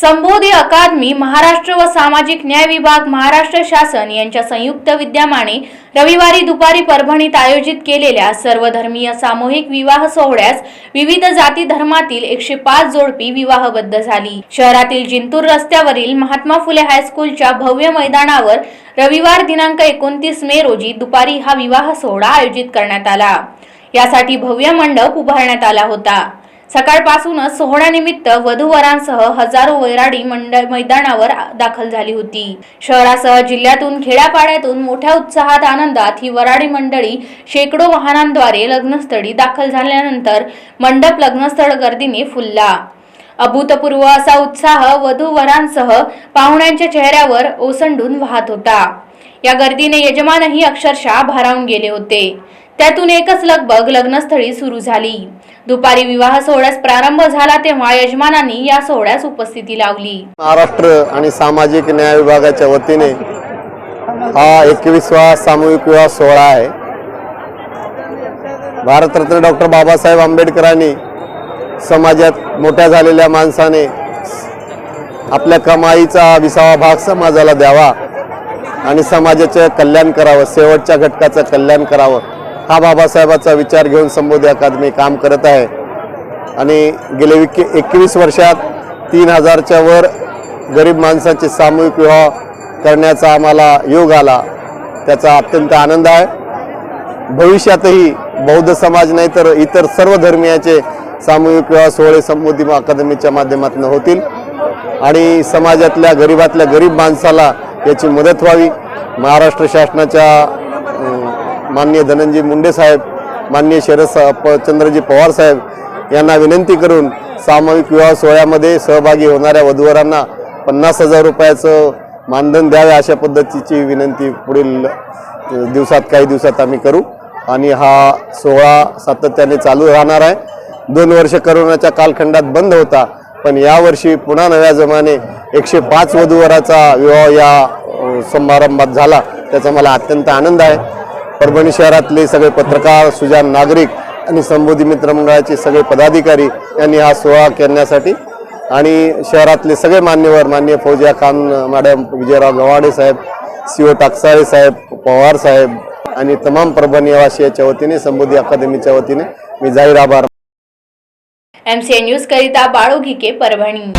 संबोधी अकादमी महाराष्ट्र व सामाजिक न्याय विभाग महाराष्ट्र शासन यांच्या संयुक्त विद्यमाने रविवारी दुपारी परभणीत आयोजित केलेल्या सर्वधर्मीय सामूहिक विवाह सोहळ्यास विविध जाती धर्मातील एकशे पाच जोडपी विवाहबद्ध झाली. शहरातील जिंतूर रस्त्यावरील महात्मा फुले हायस्कूलच्या भव्य मैदानावर रविवार दिनांक एकोणतीस मे रोजी दुपारी हा विवाह सोहळा आयोजित करण्यात आला. यासाठी भव्य मंडप उभारण्यात आला होता. सकाळपासूनच सोहळ्यानिमित्त वधूवरांसह हजारो वैराडी मंडळ मैदानावर दाखल झाली होती. शहरासह जिल्ह्यातून खेड्यापाड्यातून मोठ्या उत्साहात आनंदात ही वराडी मंडळी शेकडो वाहनांद्वारे लग्नस्थळी दाखल झाल्यानंतर मंडप लग्नस्थळ गर्दीने फुलला. अभूतपूर्व असा उत्साह वधूवरांसह पाहुण्यांच्या चेहऱ्यावर ओसंडून वाहत होता. या गर्दीने यजमानही अक्षरशः भारावून गेले होते. त्यातून एकच लगबग लग्नस्थळी सुरू झाली. दुपारी विवाह सोहळ्यास प्रारंभ झाला तेव्हा यजमानांनी या सोहळ्यास उपस्थिती लावली. महाराष्ट्र आणि सामाजिक न्याय विभागाच्या वतीने हा एकवीसवा सामूहिक विवाह सोहळा आहे. भारतरत्न डॉक्टर बाबासाहेब आंबेडकरांनी समाजात मोठ्या झालेल्या माणसाने आपल्या कमाईचा विसावा भाग समाजाला द्यावा आणि समाजाचं कल्याण करावं शेवटच्या घटकाचं कल्याण करावं. हा बाबासाहेबाचा विचार घेऊन संबोधी अकादमी काम करत आहे. आणि गेले विक एकवीस वर्षात तीन हजारच्या वर गरीब माणसांचे सामूहिक विवाह करण्याचा आम्हाला योग आला. त्याचा अत्यंत आनंद आहे. भविष्यातही बौद्ध समाज नाही तर इतर सर्व धर्मियाचे सामूहिक विवाह सोहळे संबोधी अकादमीच्या माध्यमातून होतील. आणि समाजातल्या गरीबातल्या गरीब माणसाला याची मदत व्हावी. महाराष्ट्र शासनाच्या माननीय धनंजय मुंडे साहेब माननीय शरद सा- प- चंद्रजी पवार साहेब यांना विनंती करून सामूहिक विवाह सोहळ्यामध्ये सहभागी होणाऱ्या वधूवरांना पन्नास हजार रुपयाचं मानधन द्यावे अशा पद्धतीची विनंती पुढील दिवसात काही दिवसात आम्ही करू. आणि हा सोहळा सातत्याने चालू राहणार आहे. दोन वर्ष करोनाच्या कालखंडात बंद होता पण यावर्षी पुन्हा नव्या जमाने एकशे पाच वधूवराचा विवाह या समारंभात झाला. त्याचा मला अत्यंत आनंद आहे. परभणी शहरातले सगळे पत्रकार सुजान नागरिक आणि संबोधी मित्र मंडळाचे सगळे पदाधिकारी यांनी हा सोहळा करण्यासाठी आणि शहरातले सगळे मान्यवर मान्य फौजिया खान मॅडम विजयराव गव्हाडे साहेब सी टाकसाळे साहेब पवार साहेब आणि तमाम परभणी वासियाच्या वतीने संबोधी अकादमीच्या वतीने मी जाहीर आभार एमसीए न्यूज करिता बाळू घिके परभणी.